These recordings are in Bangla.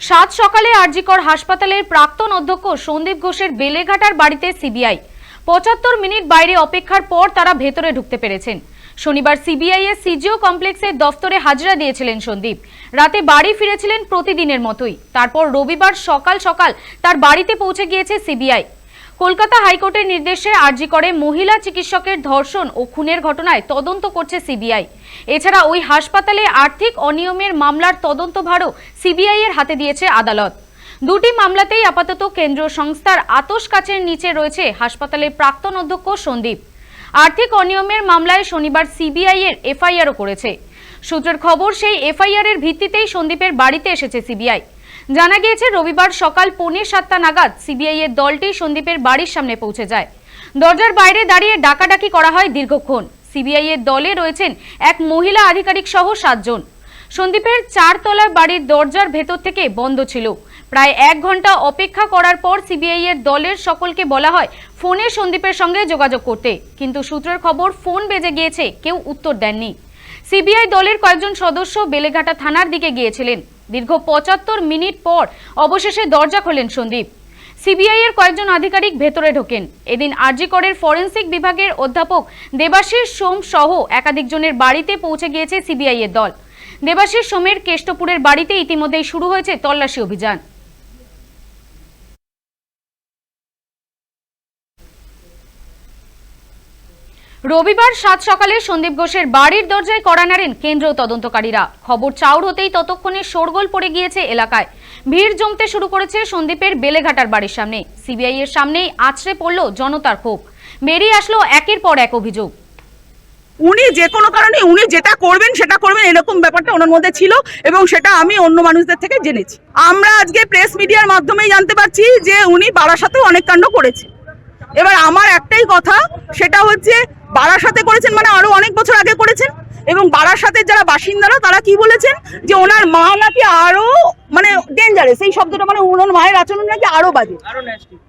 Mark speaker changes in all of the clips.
Speaker 1: সাত সকালে আরজিকর হাসপাতালের প্রাক্তন অধ্যক্ষ সন্দীপ ঘোষের বেলেঘাটার বাড়িতে সিবিআই। পঁচাত্তর মিনিট বাইরে অপেক্ষার পর তারা ভেতরে ঢুকতে পেরেছেন। শনিবার সিবিআই এর সিজিও কমপ্লেক্সের দফতরে হাজিরা দিয়েছিলেন সন্দীপ। রাতে বাড়ি ফিরেছিলেন প্রতিদিনের মতোই। তারপর রবিবার সকাল সকাল তার বাড়িতে পৌঁছে গিয়েছে সিবিআই। কলকাতা হাইকোর্টের নির্দেশে আর্জি করে মহিলা চিকিৎসকের ধর্ষণ ও খুনের ঘটনায় তদন্ত করছে সিবিআই। এছাড়া ওই হাসপাতালে আর্থিক অনিয়মের মামলার তদন্তভারও সিবিআই এর হাতে দিয়েছে আদালত। দুটি মামলাতেই আপাতত কেন্দ্রীয় সংস্থার আতস কাচের নিচে রয়েছে হাসপাতালের প্রাক্তন অধ্যক্ষ সন্দীপ। আর্থিক অনিয়মের মামলায় শনিবার সিবিআই এর এফআইআরও করেছে। সূত্রের খবর, সেই এফআইআর এর ভিত্তিতেই সন্দীপের বাড়িতে এসেছে সিবিআই। জানা গিয়েছে, রবিবার সকাল পৌনে সাতটা নাগাদ সিবিআই এর দলটি সন্দীপের বাড়ির সামনে পৌঁছে যায়। দরজার বাইরে দাঁড়িয়ে ডাকাডাকি করা হয় দীর্ঘক্ষণ। সিবিআই এর দলে রয়েছেন এক মহিলা আধিকারিক সহ সাতজন। সন্দীপের চারতলার বাড়ির দরজার ভেতর থেকে বন্ধ ছিল। প্রায় এক ঘণ্টা অপেক্ষা করার পর সিবিআই এর দলের সকলকে বলা হয়, ফোনে সন্দীপের সঙ্গে যোগাযোগ করতে। কিন্তু সূত্রের খবর, ফোন বেজে গিয়েছে, কেউ উত্তর দেননি। সিবিআই দলের কয়েকজন সদস্য বেলেঘাটা থানার দিকে গিয়েছিলেন। দীর্ঘ পঁচাত্তর মিনিট পর অবশেষে দরজা খোলেন সন্দীপ। সিবিআই এর কয়েকজন আধিকারিক ভেতরে ঢোকেন। এদিন আরজিকরের ফরেন্সিক বিভাগের অধ্যাপক দেবাশিস সোম সহ একাধিক জনের বাড়িতে পৌঁছে গিয়েছে সিবিআই এর দল। দেবাশিস সোমের কেষ্টপুরের বাড়িতে ইতিমধ্যেই শুরু হয়েছে তল্লাশি অভিযান। রবিবার সাত সকালে সন্দীপ ঘোষের বাড়ির দরজায় কড়া নাড়েন কেন্দ্রীয় তদন্তকারীরা। খবর চাউর হতেই ততক্ষণে শোরগোল পড়ে গিয়েছে এলাকায়। ভিড় জমতে শুরু করেছে সন্দীপের বেলেঘাটার বাড়ির সামনে। সিবিআই এর সামনেই আছড়ে পড়ল জনতার ক্ষোভ। বেরিয়ে আসলো একের পর এক অভিযোগ।
Speaker 2: উনি যে কোনো কারণে উনি যেটা করবেন সেটা করবেন, এরকম ব্যাপারটা ওনার মধ্যে ছিল এবং সেটা আমি অন্য মানুষদের থেকে জেনেছি। আমরা আজকে প্রেস মিডিয়ার মাধ্যমেই জানতে পারছি যে উনি বারাসাতেও অনেক কাণ্ড করেছে। এবার আমার একটাই কথা, সেটা হচ্ছে বারাসাতে করেছেন মানে আরও অনেক বছর আগে করেছেন, এবং বারাসাতের যারা বাসিন্দারা তারা কি বলেছেন? যে ওনার মা নাকি আরও মানে ডেঞ্জারাস এই শব্দটা মানে ওনার মায়ের আচরণ নাকি আরও বাজে।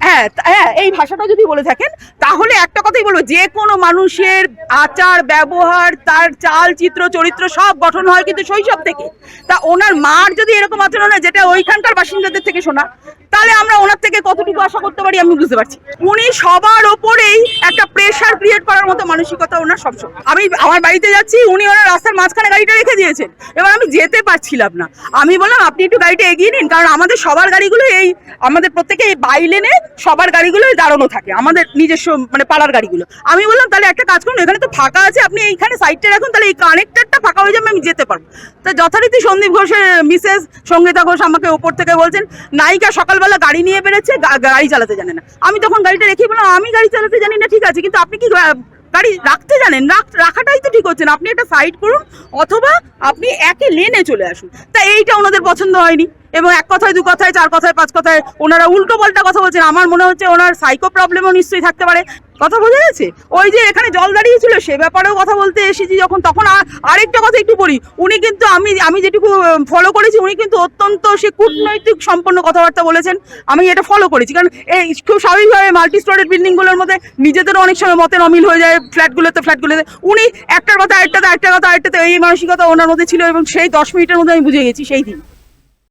Speaker 2: হ্যাঁ হ্যাঁ এই ভাষাটা যদি বলে থাকেন, তাহলে একটা কথাই বলব, যে কোনো মানুষের আচার, ব্যবহার, তার চাল চিত্র চরিত্র সব গঠন হয় কিন্তু শৈশব থেকে। তা ওনার মার যদি এরকম আচরণ হয়, যেটা ওইখানকার বাসিন্দাদের থেকে শোনা, তাহলে আমরা ওনার থেকে কতটুকু আশা করতে পারি আমি বুঝতে পারছি। উনি সবার ওপরেই একটা প্রেশার ক্রিয়েট করার মতো মানসিকতা ওনার সবসময়। আমি আমার বাড়িতে যাচ্ছি, উনি ওনার রাস্তার মাঝখানে গাড়িটা রেখে দিয়েছেন। এবার আমি যেতে পারছিলাম না। আমি বললাম, আপনি একটু গাড়িটা এগিয়ে নিন, কারণ আমাদের সবার গাড়িগুলো এই, আমাদের প্রত্যেকে এই বাই লেনে সবার গাড়িগুলো দাঁড়ানো থাকে, আমাদের নিজস্ব মানে পাড়ার গাড়িগুলো। আমি বললাম, তাহলে একটা কাজ করুন, এখানে তো ফাঁকা আছে, আপনি এইখানে সাইডটা রাখুন, তাহলে এই কানেক্টারটা ফাঁকা হয়ে যাবে, আমি যেতে পারব। তা যথারীতি সন্দীপ ঘোষের মিসেস সঙ্গীতা ঘোষ আমাকে ওপর থেকে বলছেন, নায়িকা সকালবেলা গাড়ি নিয়ে গা- গাড়ি চালাতে জানে না। আমি তখন গাড়িটা রেখে বললাম, আমি গাড়ি চালাতে জানি না, ঠিক আছে, কিন্তু আপনি কি গাড়ি রাখতে জানেন রাখাটাই তো ঠিক হচ্ছে না। আপনি একটা সাইড করুন, অথবা আপনি একে লেনে চলে আসুন। তা এইটা ওনাদের পছন্দ হয়নি। এবং এক কথায়, দু কথায়, চার কথায়, পাঁচ কথায় ওনারা উল্টো পাল্টা কথা বলছেন। আমার মনে হচ্ছে ওনার সাইকো প্রবলেমও নিশ্চয়ই থাকতে পারে। কথা বোঝা গেছে? ওই যে এখানে জল দাঁড়িয়েছিল, সে ব্যাপারেও কথা বলতে এসেছি যখন। তখন আরেকটা কথা একটু বলি, উনি কিন্তু আমি আমি যেটুকু ফলো করেছি, উনি কিন্তু অত্যন্ত সে কূটনৈতিক সম্পন্ন কথাবার্তা বলেছেন। আমি এটা ফলো করেছি, কারণ এই খুব স্বাভাবিকভাবে মাল্টি স্টোরেড বিল্ডিংগুলোর মধ্যে নিজেদেরও অনেক সময় মতের অমিল হয়ে যায় ফ্ল্যাটগুলোতে ফ্ল্যাটগুলোতে উনি একটার কথা, আরেকটাতে আরেকটা কথা, আরেকটাতে, এই মানসিকতা ওনার মধ্যে ছিল এবং সেই দশ মিনিটের মধ্যে আমি বুঝে গেছি, সেই দিন।